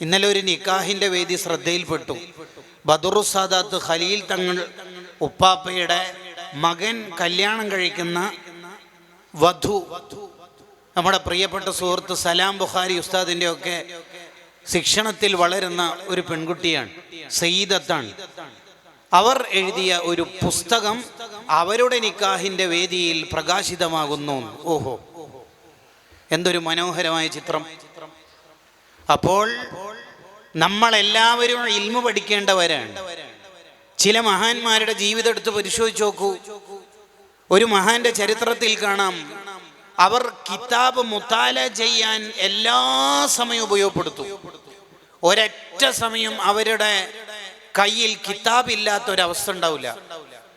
ഇന്നലെ ഒരു നിക്കാഹിന്റെ വേദി ശ്രദ്ധയിൽപ്പെട്ടു. ബദറു സാദാത്ത് ഖലീൽ തങ്ങൾ ഉപ്പാപ്പയുടെ മകൻ കല്യാണം കഴിക്കുന്ന വധു. നമ്മുടെ പ്രിയപ്പെട്ട സുഹൃത്ത് സലാം ബുഖാരി ഉസ്താദിന്റെ ഒക്കെ ശിക്ഷണത്തിൽ വളരുന്ന ഒരു പെൺകുട്ടിയാണ് സയ്യിദത്താണ്. അവർ എഴുതിയ ഒരു പുസ്തകം അവരുടെ നിക്കാഹിന്റെ വേദിയിൽ പ്രകാശിതമാകുന്നു ഓഹോ. എന്തൊരു മനോഹരമായ ചിത്രം. അപ്പോൾ നമ്മളെല്ലാവരും ഇൽമു പഠിക്കേണ്ടവരാണ്. ചില മഹാന്മാരുടെ ജീവിതം എടുത്ത് പരിശോധിച്ച് നോക്കൂ. ഒരു മഹാന്റെ ചരിത്രത്തിൽ കാണാം. അവർ കിതാബ് മുത്താല ചെയ്യാൻ എല്ലാ സമയവും ഉപയോഗപ്പെടുത്തും. ഒരൊറ്റ സമയം അവരുടെ കയ്യിൽ കിതാബ് ഇല്ലാത്ത ഒരവസ്ഥ ഉണ്ടാവില്ല.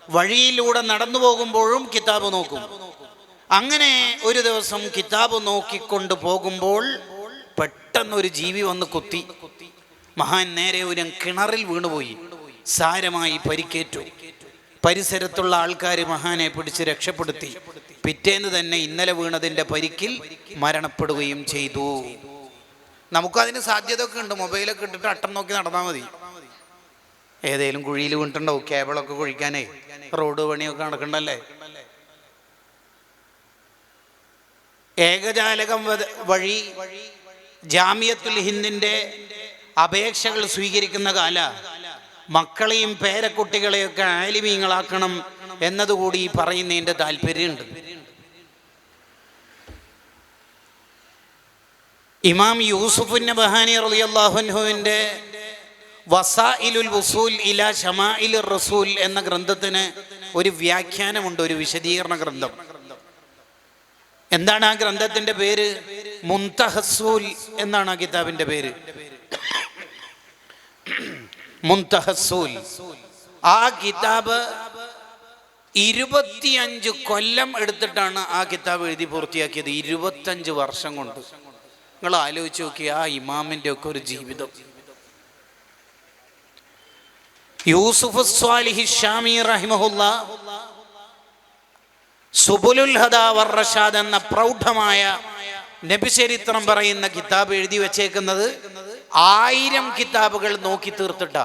വഴിയിലൂടെ നടന്നു പോകുമ്പോഴും കിതാബ് നോക്കും. അങ്ങനെ ഒരു ദിവസം കിതാബ് നോക്കിക്കൊണ്ട് പോകുമ്പോൾ പെട്ടെന്ന് ഒരു ജീവി വന്ന് കുത്തി. മഹാൻ നേരെ ഒരു കിണറിൽ വീണുപോയി. സാരമായി പരിക്കേറ്റു. പരിസരത്തുള്ള ആൾക്കാർ മഹാനെ പിടിച്ച് രക്ഷപ്പെടുത്തി. പിറ്റേന്ന് തന്നെ ഇന്നലെ വീണതിന്റെ പരിക്കിൽ മരണപ്പെടുകയും ചെയ്തു. നമുക്കതിന് സാധ്യത ഒക്കെ ഉണ്ട്. മൊബൈലൊക്കെ ഇട്ടിട്ട് അട്ടം നോക്കി നടന്നാൽ മതി. ഏതേലും കുഴിയിൽ വീണിട്ടുണ്ടാവും. കേബിളൊക്കെ കുഴിക്കാനേ. റോഡ് പണിയൊക്കെ നടക്കണ്ടല്ലേ? ഏകജാലകം വഴി ജാമിയത്തുൽ ഹിന്ദിന്റെ അപേക്ഷകൾ സ്വീകരിക്കുന്ന കാല മക്കളെയും പേരക്കുട്ടികളെയൊക്കെ ആലിമീങ്ങളാക്കണം എന്നതുകൂടി പറയുന്നതിന്റെ താല്പര്യമുണ്ട്. ഇമാം യൂസുഫുൻ ബഹാനി റളിയല്ലാഹുവിന്റെ വസായിലുൽ വസൂൽ ഇല ഷമാഇൽ റസൂൽ എന്ന ഗ്രന്ഥത്തിന് ഒരു വ്യാഖ്യാനമുണ്ട് ഒരു വിശദീകരണ ഗ്രന്ഥം. എന്താണ് ആ ഗ്രന്ഥത്തിന്റെ പേര്? മുന്തഹസൂൽ എന്നാണ് ആ കിതാബിന്റെ പേര്. മുന്തഹസൂൽ. ആ കിതാബ് ഇരുപത്തിയഞ്ച് കൊല്ലം എടുത്തിട്ടാണ് ആ കിതാബ് എഴുതി പൂർത്തിയാക്കിയത്. ഇരുപത്തഞ്ച് വർഷം കൊണ്ട്. നിങ്ങൾ ആലോചിച്ച് നോക്കി ആ ഇമാമിന്റെ ഒക്കെ ഒരു ജീവിതം. യൂസുഫ് സ്വാലിഹി ഷാമി സുബുലുൽ ഹദാ വർ റഷാദ് എന്ന പ്രൗഢമായ നബിചരിത്രം പറയുന്ന കിതാബ് എഴുതി വെച്ചേക്കുന്നത് ആയിരം കിതാബുകൾ നോക്കി തീർത്തിട്ട.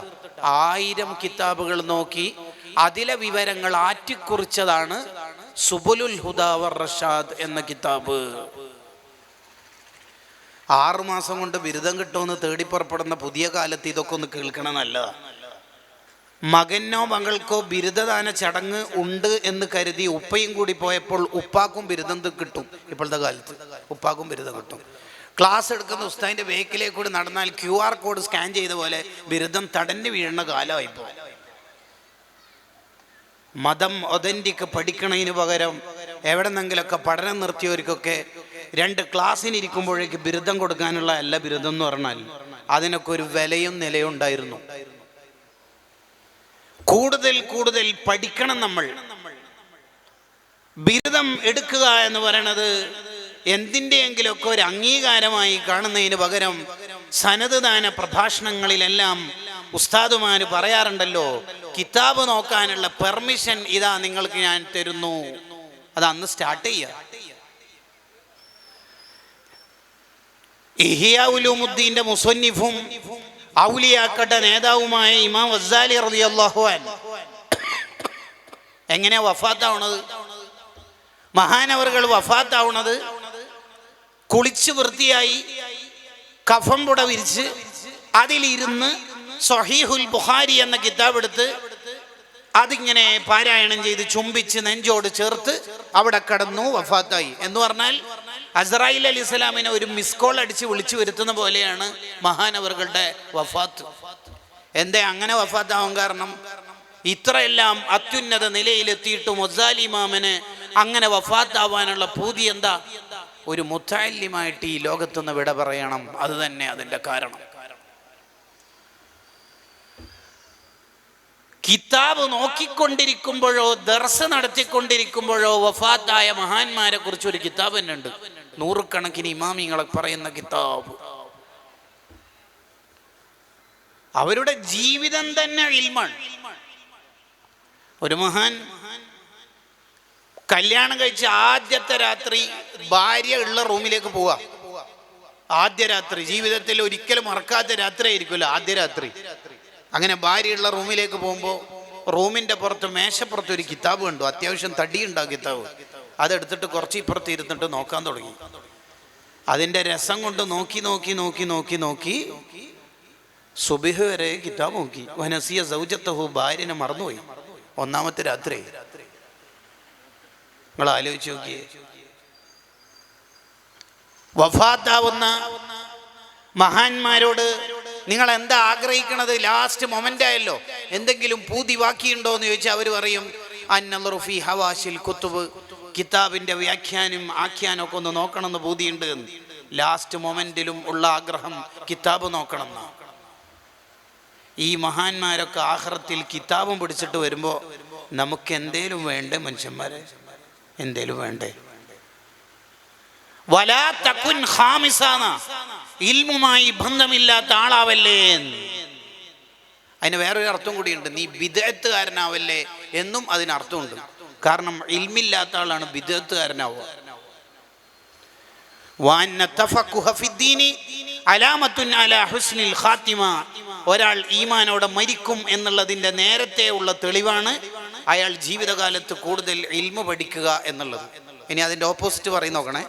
ആയിരം കിതാബുകൾ നോക്കി അതിലെ വിവരങ്ങൾ ആറ്റിക്കുറിച്ചതാണ് സുബുലുൽ ഹുദാവർ റഷാദ് എന്ന കിതാബ്. ആറുമാസം കൊണ്ട് ബിരുദം കിട്ടുമെന്ന് തേടി പുറപ്പെടുന്ന പുതിയ കാലത്ത് ഇതൊക്കെ ഒന്ന് കേൾക്കണം നല്ലതാണ് മകനോ മകൾക്കോ ബിരുദദാന ചടങ്ങ് ഉണ്ട് എന്ന് കരുതി ഉപ്പയും കൂടി പോയപ്പോൾ ഉപ്പാക്കും ബിരുദം കിട്ടും ഇപ്പോഴത്തെ കാലത്ത്. ഉപ്പാക്കും ബിരുദം കിട്ടും. ക്ലാസ് എടുക്കുന്ന ഉസ്താദിന്റെ വേക്കിലേക്ക് കൂടി നടന്നാൽ ക്യു ആർ കോഡ് സ്കാൻ ചെയ്ത പോലെ ബിരുദം തടഞ്ഞു വീഴുന്ന കാലമായി മതം ഒതന്റിക്ക് പഠിക്കണതിന് പകരം എവിടെന്നെങ്കിലൊക്കെ പഠനം നിർത്തിയവർക്കൊക്കെ രണ്ട് ക്ലാസ്സിന് ഇരിക്കുമ്പോഴേക്ക് ബിരുദം കൊടുക്കാനുള്ള അല്ല ബിരുദം എന്ന് പറഞ്ഞാൽ അതിനൊക്കെ ഒരു വിലയും നിലയും ഉണ്ടായിരുന്നു. കൂടുതൽ കൂടുതൽ പഠിക്കണം നമ്മൾ. ബിരുദം എടുക്കുക എന്ന് പറയണത് എന്തിന്റെയെങ്കിലുമൊക്കെ ഒരു അംഗീകാരമായി കാണുന്നതിന് പകരം സനതുദാന പ്രഭാഷണങ്ങളിലെല്ലാം ഉസ്താദുമാര് പറയാറുണ്ടല്ലോ കിതാബ് നോക്കാനുള്ള പെർമിഷൻ ഇതാ നിങ്ങൾക്ക് ഞാൻ തരുന്നു. അത് അന്ന് സ്റ്റാർട്ട് ചെയ്യുക ഇഹിയാഉലൂമുദ്ദീന്റെ മുസന്നിഫും ഔലിയാക്കട്ട നേതാവുമായ ഇമാം വസാലി റതി അള്ളാഹുവാൻ എങ്ങനെ വഫാത്താവണത്? മഹാനവറുകൾ വഫാത്താവണത്? കുളിച്ച് വൃത്തിയായി കഫം പുട വിരിച്ച് അതിലിരുന്ന് സഹീഹുൽ ബുഹാരി എന്ന കിതാബ് എടുത്ത് അതിങ്ങനെ പാരായണം ചെയ്ത് ചുംബിച്ച് നെഞ്ചോട് ചേർത്ത് അവിടെ കടന്നു വഫാത്തായി. എന്ന് പറഞ്ഞാൽ അസറായിൽ അലി ഇസ്ലാമിനെ ഒരു മിസ് കോൾ അടിച്ച് വിളിച്ചു വരുത്തുന്ന പോലെയാണ് മഹാനവറുകളുടെ വഫാത്ത്. എന്തേ അങ്ങനെ വഫാത്താവാൻ കാരണം? ഇത്രയെല്ലാം അത്യുന്നത നിലയിലെത്തിയിട്ട് മൊസാലിമാമന് അങ്ങനെ വഫാത്താവാനുള്ള പൂതി എന്താ? ഒരു മുത്താലിമായിട്ട് ഈ ലോകത്തുനിന്ന് വിട പറയണം. അത് തന്നെ അതിന്റെ കാരണം. കിതാബ് നോക്കിക്കൊണ്ടിരിക്കുമ്പോഴോ ദർസ് നടത്തിക്കൊണ്ടിരിക്കുമ്പോഴോ വഫാത്തായ മഹാന്മാരെ കുറിച്ച് ഒരു കിതാബ് തന്നെ ഉണ്ട് നൂറുകണക്കിന് ഇമാമിങ്ങളെ പറയുന്ന കിതാബ്. അവരുടെ ജീവിതം തന്നെ ഇൽമാണ്. ഒരു മഹാൻ കല്യാണം കഴിച്ച് ആദ്യത്തെ രാത്രി ഭാര്യ ഉള്ള റൂമിലേക്ക് പോവാ ആദ്യ രാത്രി ജീവിതത്തിൽ ഒരിക്കലും മറക്കാത്ത രാത്രി ആയിരിക്കുമല്ലോ ആദ്യ രാത്രി. അങ്ങനെ ഭാര്യയുള്ള റൂമിലേക്ക് പോകുമ്പോൾ റൂമിന്റെ പുറത്ത് മേശപ്പുറത്ത് ഒരു കിതാബ് കണ്ടു. അത്യാവശ്യം തടിയുണ്ട് കിതാബ്. അതെടുത്തിട്ട് കുറച്ച് ഇപ്പുറത്ത് ഇരുന്നിട്ട് നോക്കാൻ തുടങ്ങി. അതിന്റെ രസം കൊണ്ട് നോക്കി നോക്കി നോക്കി നോക്കി നോക്കി സുബിഹ് വരെ കിതാബ് നോക്കി. വനസിയ സൗജത്തഹു ഭാര്യനെ മറന്നുപോയി. ഒന്നാമത്തെ രാത്രി. നിങ്ങൾ ആലോചിച്ച് നോക്കിയേ. വഫാത്താവുന്ന മഹാന്മാരോട് നിങ്ങൾ എന്താ ആഗ്രഹിക്കണത്? ലാസ്റ്റ് മൊമെന്റ് ആയല്ലോ. എന്തെങ്കിലും പൂതി ബാക്കിയുണ്ടോ എന്ന് ചോദിച്ചാൽ അവർ പറയും അന്നറുഫി ഹവാശിൽ കുത്തുബ്. കിതാബിന്റെ വ്യാഖ്യാനം ആഖ്യാനൊക്കെ ഒന്ന് നോക്കണമെന്ന് ബോധിയുണ്ട് ലാസ്റ്റ് മൊമെന്റിലും ഉള്ള ആഗ്രഹം കിതാബ് നോക്കണം ഈ മഹാന്മാരൊക്കെ ആഹ്റത്തിൽ കിതാബും പിടിച്ചിട്ട് വരുമ്പോൾ നമുക്ക് എന്തേലും വേണ്ടേ മനുഷ്യന്മാരെ? എന്തേലും വേണ്ടേ? വലാ തക്കുൻ ഹാമിസാന ഇൽമുമായി ബന്ധമില്ലാത്ത ആളാവല്ലേ. അതിന് വേറൊരു അർത്ഥം കൂടിയുണ്ട്. നീ വിദഗ്ധകാരനാവല്ലേ എന്നും അതിന് അർത്ഥമുണ്ട് കാരണം ഇൽമില്ലാത്ത ആളാണ് ബിദത്തുകാരനാവുക ഒരാൾ ഈമാനോടെ മരിക്കും എന്നുള്ളതിന്റെ നേരത്തെ ഉള്ള തെളിവാണ് അയാൾ ജീവിതകാലത്ത് കൂടുതൽ ഇൽമ പഠിക്കുക എന്നുള്ളത്. ഇനി അതിന്റെ ഓപ്പോസിറ്റ് പറയും നോക്കണേ.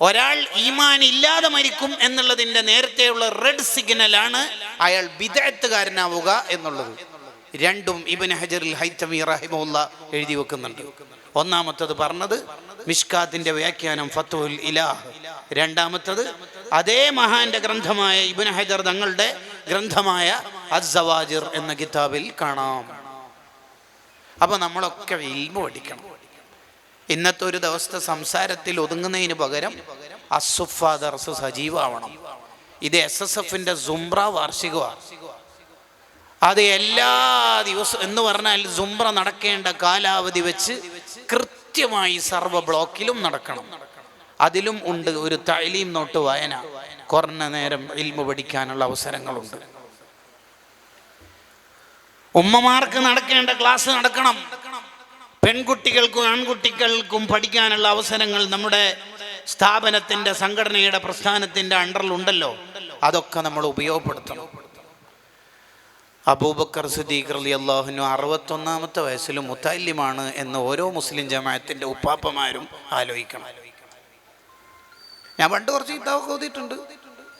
ഒരാൾ ഈമാൻ ഇല്ലാതെ മരിക്കും എന്നുള്ളതിന്റെ നേരത്തെയുള്ള റെഡ് സിഗ്നലാണ് അയാൾ വിദഗ്ധകാരനാവുക എന്നുള്ളത്. രണ്ടും ഇബൻ ഹജറിൽ ഹൈത്തമി റഹിമുല്ല എഴുതി വെക്കുന്നുണ്ട്. ഒന്നാമത്തത് പറഞ്ഞത് മിഷ്കാത്തിന്റെ വ്യാഖ്യാനം ഫത്തുൽ ഇലാഹ്. രണ്ടാമത്തത് അതേ മഹാന്റെ ഗ്രന്ഥമായ ഇബൻ ഹജർ തങ്ങളുടെ ഗ്രന്ഥമായ അസ്സവാജിർ എന്ന കിതാബിൽ കാണാം. അപ്പൊ നമ്മളൊക്കെ ഇൽമ പഠിക്കണം. ഇന്നത്തെ ഒരു ദിവസത്തെ സംസാരത്തിൽ ഒതുങ്ങുന്നതിന് പകരം അസുഫ ദർസ് സജീവമാവണം ഇത് എസ് എസ് എഫിന്റെ സുംബ്ര വാർഷികമാണ് അത് എല്ലാ ദിവസവും എന്ന് പറഞ്ഞാൽ സുംബ്ര നടക്കേണ്ട കാലാവധി വെച്ച് കൃത്യമായി സർവ ബ്ലോക്കിലും നടക്കണം. അതിലും ഉണ്ട് ഒരു തൈലീം നോട്ട് വായന കുറഞ്ഞ നേരം ഇൽമ പഠിക്കാനുള്ള അവസരങ്ങളുണ്ട്. ഉമ്മമാർക്ക് നടക്കേണ്ട ക്ലാസ് നടക്കണം. പെൺകുട്ടികൾക്കും ആൺകുട്ടികൾക്കും പഠിക്കാനുള്ള അവസരങ്ങൾ നമ്മുടെ സ്ഥാപനത്തിന്റെ സംഘടനയുടെ പ്രസ്ഥാനത്തിന്റെ അണ്ടറിലുണ്ടല്ലോ. അതൊക്കെ നമ്മൾ ഉപയോഗപ്പെടുത്തണം. അബൂബക്കർ സുദീഖ് അലി അള്ളാഹുനു അറുപത്തൊന്നാമത്തെ വയസ്സിൽ മുത്തല്യമാണ് എന്ന് ഓരോ മുസ്ലിം ജമാഅത്തിന്റെ ഉപ്പാപ്പമാരും ആലോചിക്കണം. ഞാൻ പണ്ട് കുറച്ച് ഇതാവൊക്കെ ഓതിയിട്ടുണ്ട്.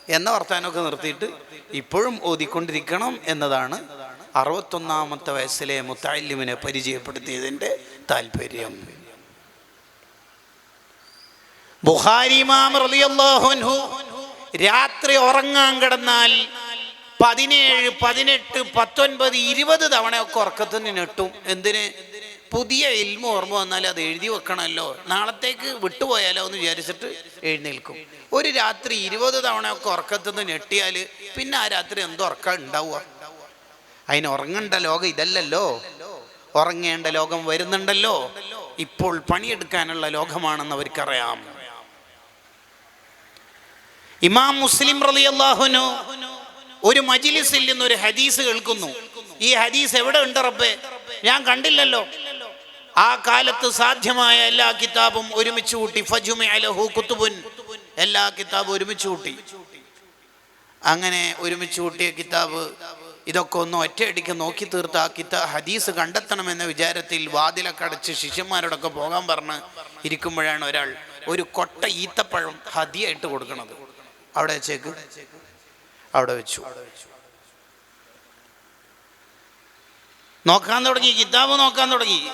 എന്ന വർത്താനമൊക്കെ നിർത്തിയിട്ട് ഇപ്പോഴും ഓതിക്കൊണ്ടിരിക്കണം എന്നതാണ് അറുപത്തൊന്നാമത്തെ വയസ്സിലെ മുത്താലിമിനെ പരിചയപ്പെടുത്തിയതിന്റെ താല്പര്യം. രാത്രി ഉറങ്ങാൻ കിടന്നാൽ പതിനേഴ് പതിനെട്ട് പത്തൊൻപത് ഇരുപത് തവണയൊക്കെ ഉറക്കത്തിന് നെട്ടും എന്തിന്? പുതിയ ഇൽമ ഓർമ്മ വന്നാൽ അത് എഴുതി വെക്കണമല്ലോ. നാളത്തേക്ക് വിട്ടുപോയാലോ എന്ന് വിചാരിച്ചിട്ട് എഴുന്നേൽക്കും. ഒരു രാത്രി ഇരുപത് തവണയൊക്കെ ഉറക്കത്തുനിന്ന് ഞെട്ടിയാൽ പിന്നെ ആ രാത്രി എന്തോ ഉറക്കം ഉണ്ടാവുക? അതിന് ഉറങ്ങേണ്ട ലോകം ഇതല്ലല്ലോ. ഉറങ്ങേണ്ട ലോകം വരുന്നുണ്ടല്ലോ. ഇപ്പോൾ പണിയെടുക്കാനുള്ള ലോകമാണെന്ന് അവർക്കറിയാം. ഇമാം മുസ്ലിം റളിയല്ലാഹുനു ഒരു മജിലിസിൽ നിന്ന് ഒരു ഹദീസ് കേൾക്കുന്നു. ഈ ഹദീസ് എവിടെ ഉണ്ട് റബ്ബേ? ഞാൻ കണ്ടില്ലല്ലോ. ആ കാലത്ത് സാധ്യമായ എല്ലാ കിതാബും ഒരുമിച്ച് കൂട്ടി. ഫജുമി എല്ലാ കിതാബും ഒരുമിച്ച് കൂട്ടി. അങ്ങനെ ഒരുമിച്ച് കൂട്ടിയ കിതാബ് ഇതൊക്കെ ഒന്ന് ഒറ്റയടിക്ക് നോക്കി തീർത്ത് ആ കിതാ ഹദീസ് കണ്ടെത്തണമെന്ന വിചാരത്തിൽ വാതിലൊക്കെ അടച്ച് ശിഷ്യന്മാരോടൊക്കെ പോകാൻ പറഞ്ഞ് ഇരിക്കുമ്പോഴാണ് ഒരാൾ ഒരു കൊട്ട ഈത്തപ്പഴം ഹദിയായിട്ട് കൊടുക്കണത്. അവിടെ വെച്ചേക്ക്. അവിടെ വെച്ചു. നോക്കാൻ തുടങ്ങി കിതാബ് നോക്കാൻ തുടങ്ങി.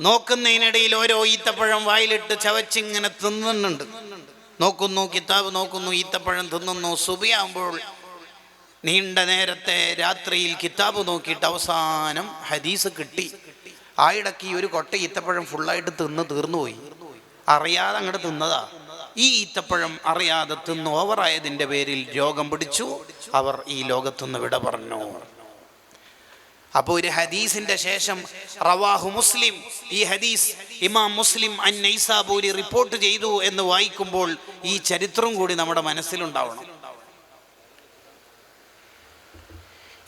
നോക്കുന്നതിനിടയിൽ ഓരോ ഈത്തപ്പഴം വായിലിട്ട് ചവച്ചിങ്ങനെ തിന്നുന്നുണ്ട്. നോക്കുന്നു കിതാബ് നോക്കുന്നു ഈത്തപ്പഴം തിന്നുന്നു സുബിയാകുമ്പോൾ നീണ്ട നേരത്തെ രാത്രിയിൽ കിതാബ് നോക്കിയിട്ട് അവസാനം ഹദീസ് കിട്ടി. ആയിടക്ക് ഒരു കൊട്ട ഈത്തപ്പഴം ഫുള്ളായിട്ട് തിന്ന് തീർന്നുപോയി. അറിയാതെ അങ്ങോട്ട് തിന്നതാ. ഈ ഈത്തപ്പഴം അറിയാതെ തിന്ന് ഓവറായതിന്റെ പേരിൽ രോഗം പിടിച്ചു. അവർ ഈ ലോകത്തുനിന്ന് വിട പറഞ്ഞു. അപ്പോൾ ഒരു ഹദീസിന്റെ ശേഷം റവാഹു മുസ്ലിം ഈ ഹദീസ് ഇമാം മുസ്ലിം അൻ നൈസാബൂരി റിപ്പോർട്ട് ചെയ്തു എന്ന് വായിക്കുമ്പോൾ ഈ ചരിത്രം കൂടി നമ്മുടെ മനസ്സിലുണ്ടാവണം.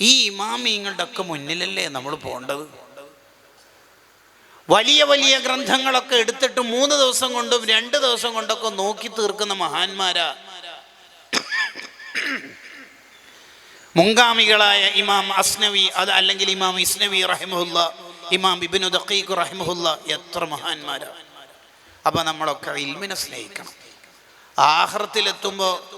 ഈ ഇമാമിങ്ങളുടെ ഒക്കെ മുന്നിലല്ലേ നമ്മൾ പോകേണ്ടത്? വലിയ വലിയ ഗ്രന്ഥങ്ങളൊക്കെ എടുത്തിട്ട് മൂന്ന് ദിവസം കൊണ്ടും രണ്ട് ദിവസം കൊണ്ടൊക്കെ നോക്കി തീർക്കുന്ന മഹാന്മാരാ. മുൻഗാമികളായ ഇമാം അസ്നവി അത് അല്ലെങ്കിൽ ഇമാം ഇസ്നവി റഹിമുല്ല ഇമാം ബിബിനു ദഖീഖ് റഹിമുല്ല എത്ര മഹാന്മാരാ. അപ്പം നമ്മളൊക്കെ ഇൽമിനെ സ്നേഹിക്കണം. ആഹ്റത്തിലെത്തുമ്പോ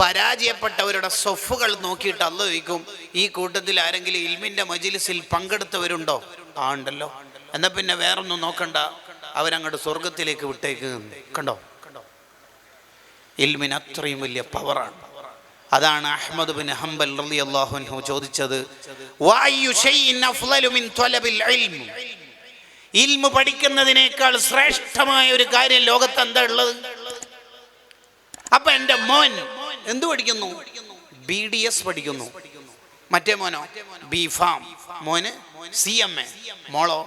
പരാജയപ്പെട്ടവരുടെ സൊഫുകൾ നോക്കിയിട്ട് അല്ല ചോദിക്കും ഈ കൂട്ടത്തിൽ ആരെങ്കിലും ഇൽമിന്റെ മജിലിസിൽ പങ്കെടുത്തവരുണ്ടോ? ആ ഉണ്ടല്ലോ. എന്നാൽ പിന്നെ വേറൊന്നും നോക്കണ്ട. അവരങ്ങോട്ട് സ്വർഗത്തിലേക്ക് വിട്ടേക്ക്. കണ്ടോ? ഇൽമിന് അത്രയും വലിയ പവറാണ് അതാണ് അഹമ്മദ് ബിൻ ഹംബൽ റളിയല്ലാഹു അൻഹു ചോദിച്ചത്. ഇൽമു. പഠിക്കുന്നതിനേക്കാൾ ശ്രേഷ്ഠമായ ഒരു കാര്യം ലോകത്ത് എന്താ ഉള്ളത്? അപ്പൊ എന്റെ മോൻ എന്തു പഠിക്കുന്നു? ബി ഡി എസ് പഠിക്കുന്നു. മറ്റേ മോനോ? ബി ഫാം മോന്? സി എം എ മോളോ?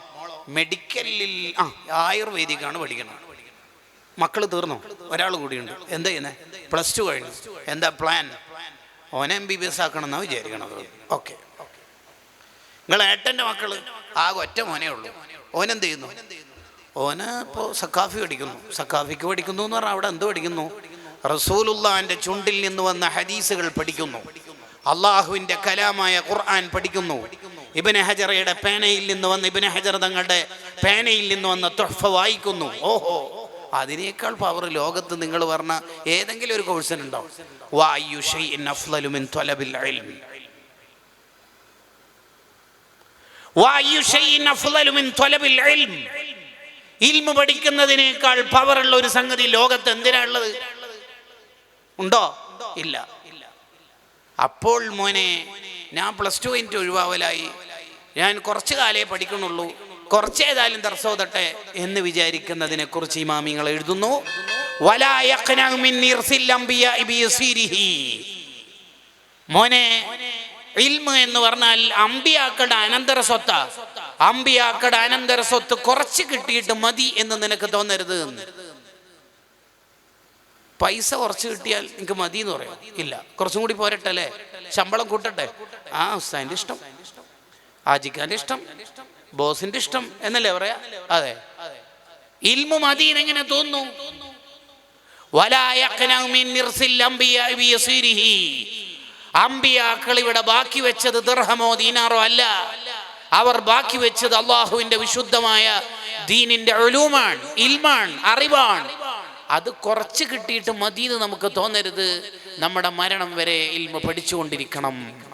മെഡിക്കലിൽ ആ ആയുർവേദിക്കാണ് പഠിക്കണം മക്കൾ തീർന്നു? ഒരാൾ കൂടിയുണ്ട്. എന്താ ചെയ്യുന്നത് പ്ലസ് ടു കഴിഞ്ഞു. എന്താ പ്ലാൻ ഓനെ എം ബി ബി എസ് ആക്കണം എന്നാണ് വിചാരിക്കണത്. ഓക്കെ. നിങ്ങൾ ഏട്ടന്റെ മക്കൾ ആകെ ഒറ്റ മോനേ ഉള്ളൂ. ഓനെന്ത് ചെയ്യുന്നു? ഓന് ഇപ്പോൾ സക്കാഫി പഠിക്കുന്നു. സക്കാഫിക്ക് പഠിക്കുന്നു എന്ന് പറഞ്ഞാൽ അവിടെ എന്ത് പഠിക്കുന്നു? റസൂലുള്ളാന്റെ ചുണ്ടിൽ നിന്ന് വന്ന ഹദീസുകൾ പഠിക്കുന്നു. അള്ളാഹുവിന്റെ കലാമായ ഖുർആൻ പഠിക്കുന്നു. ഇബിന് ഹജറയുടെ പേനയിൽ നിന്ന് വന്ന് ഇബിന് ഹജർ തങ്ങളുടെ പേനയിൽ നിന്ന് വന്ന് തൊഹ്ഫ വായിക്കുന്നു. ഓഹോ അതിനേക്കാൾ പവർ ലോകത്ത് നിങ്ങൾ പറഞ്ഞ ഏതെങ്കിലും ഒരു കോഴ്സിനുണ്ടോ ഇൽമ. പഠിക്കുന്നതിനേക്കാൾ പവറുള്ള ഒരു സംഗതി ലോകത്ത് എന്തിനാ ഉള്ളത്? ഉണ്ടോ? ഇല്ല. അപ്പോൾ മോനെ ഞാൻ പ്ലസ് ടു കഴിഞ്ഞിട്ട് ഒഴിവാവലായി. ഞാൻ കുറച്ച് കാലേ പഠിക്കണുള്ളൂ കുറച്ചേതായാലും ദർശോതട്ടെ എന്ന് വിചാരിക്കുന്നതിനെ കുറിച്ച് ഇമാമിങ്ങൾ എഴുതുന്നു. മോനെ എന്ന് പറഞ്ഞാൽ അമ്പിയാക്കളുടെ അനന്തര സ്വത്ത. അമ്പിയാക്കളുടെ അനന്തര സ്വത്ത് കുറച്ച് കിട്ടിയിട്ട് മതി എന്ന് നിനക്ക് തോന്നരുത് എന്ന്. പൈസ കുറച്ച് കിട്ടിയാൽ എനിക്ക് മതി എന്ന് പറയാം. ഇല്ല കുറച്ചും കൂടി പോരട്ടെ അല്ലേ ശമ്പളം കൂട്ടട്ടെ? ആ ഉസ്താന്റെ ഇഷ്ടം. ആജിക്കാന്റെ ഇഷ്ടം ബോസിന്റെ ഇഷ്ടം എന്നല്ലേ പറയാ? അതെ. ഇൽമു മദീൻ എങ്ങനെ തോന്നുന്നു. അമ്പിയാക്കൾ ഇവിടെ ബാക്കി വെച്ചത് ദർഹമോ ദീനാറോ അല്ല. അവർ ബാക്കി വെച്ചത് അള്ളാഹുവിന്റെ വിശുദ്ധമായ ദീനിന്റെ ഒലൂമാണ് ഇൽമാണ് അറിവാണ്. അത് കുറച്ച് കിട്ടിയിട്ട് മതി എന്ന് നമുക്ക് തോന്നരുത്. നമ്മുടെ മരണം വരെ ഇൽമ പഠിച്ചുകൊണ്ടിരിക്കണം.